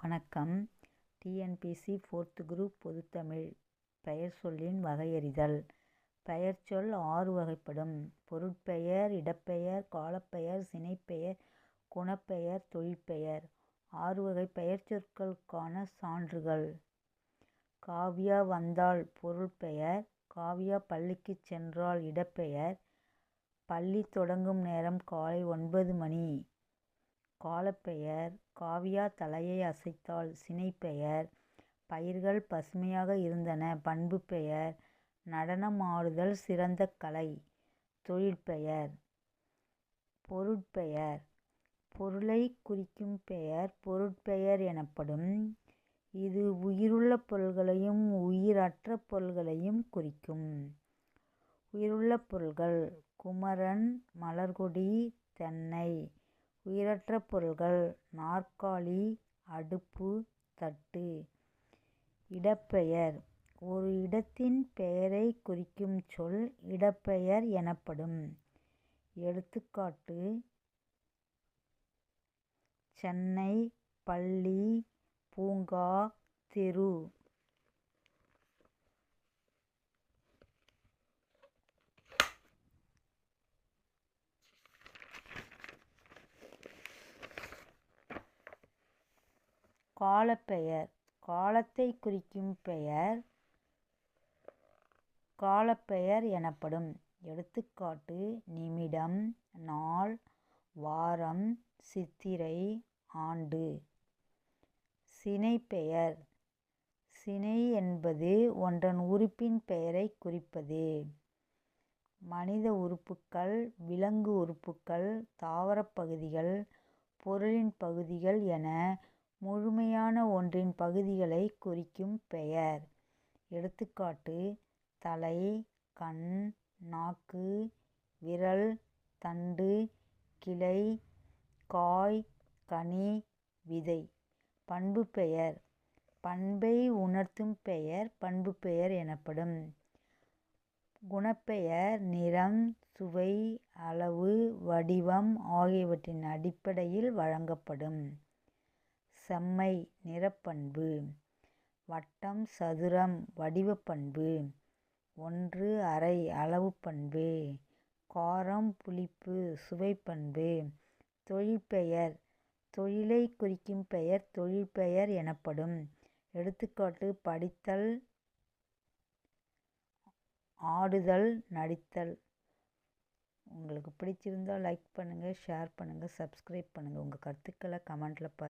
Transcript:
வணக்கம். TNPSC fourth group பொதுத்தமிழ் பெயர்ச்சொல்லின் வகையறிதல். பெயர்ச்சொல் ஆறு வகைப்படும். பொருட்பெயர் இடப்பெயர் காலப்பெயர் சினைப்பெயர் குணப்பெயர் தொழிற்பெயர். ஆறு வகை பெயர்ச்சொற்களுக்கான சான்றுகள். காவ்யா வந்தாள் பொருள்பெயர் காவ்யா பள்ளிக்குச் சென்றால் இடப்பெயர் பள்ளி தொடங்கும் நேரம் காலை ஒன்பது மணி. காலப்பெயர் காவியா தலையை அசைத்தாள் சினைப்பெயர் பயிர்கள் பசுமையாக இருந்தன பண்புப்பெயர் நடனம் ஆடுதல் சிறந்த கலை தொழிற்பெயர் பொருட்பெயர் பொருளைக் குறிக்கும் பெயர் பொருட்பெயர் எனப்படும். இது உயிருள்ள பொருள்களையும் உயிரற்ற பொருள்களையும் குறிக்கும். உயிருள்ள பொருள்கள் குமரன் மலர்கொடி தென்னை உயிரற்ற பொருள்கள் நாற்காலி அடுப்பு தட்டு. இடப்பெயர். ஒரு இடத்தின் பெயரைக் குறிக்கும் சொல் இடப்பெயர் எனப்படும். எடுத்துக்காட்டு சென்னை பள்ளி பூங்கா தெரு. காலப்பெயர் காலத்தை குறிக்கும் பெயர் காலப்பெயர் எனப்படும். எடுத்துக்காட்டு நிமிடம் நாள் வாரம் சித்திரை ஆண்டு. சினைப்பெயர். சினை என்பது ஒன்றன் உறுப்பின் பெயரைக் குறிப்பது. மனித உறுப்புக்கள் விலங்கு உறுப்புக்கள் தாவரப் பகுதிகள் பொருளின் பகுதிகள் என முழுமையான ஒன்றின் பகுதிகளைக் குறிக்கும் பெயர். எடுத்துக்காட்டு தலை கண் நாக்கு விரல் தண்டு கிளை காய் கனி விதை. பண்புப்பெயர் பண்பை உணர்த்தும் பெயர் பண்புப்பெயர் எனப்படும். குணப்பெயர் நிறம் சுவை அளவு வடிவம் ஆகியவற்றின் அடிப்படையில் வழங்கப்படும். செம்மை நிறப்பண்பு. வட்டம் சதுரம் வடிவப்பண்பு. ஒன்று அரை அளவுப்பண்பு. காரம் புளிப்பு சுவைப்பண்பு. தொழிற்பெயர். தொழிலை குறிக்கும் பெயர் தொழிற்பெயர் எனப்படும். எடுத்துக்காட்டு படித்தல் ஆடுதல் நடித்தல். உங்களுக்கு பிடிச்சிருந்தால் லைக் பண்ணுங்கள் ஷேர் பண்ணுங்கள் சப்ஸ்கிரைப் பண்ணுங்கள் உங்கள் கருத்துக்களை கமெண்டில் ப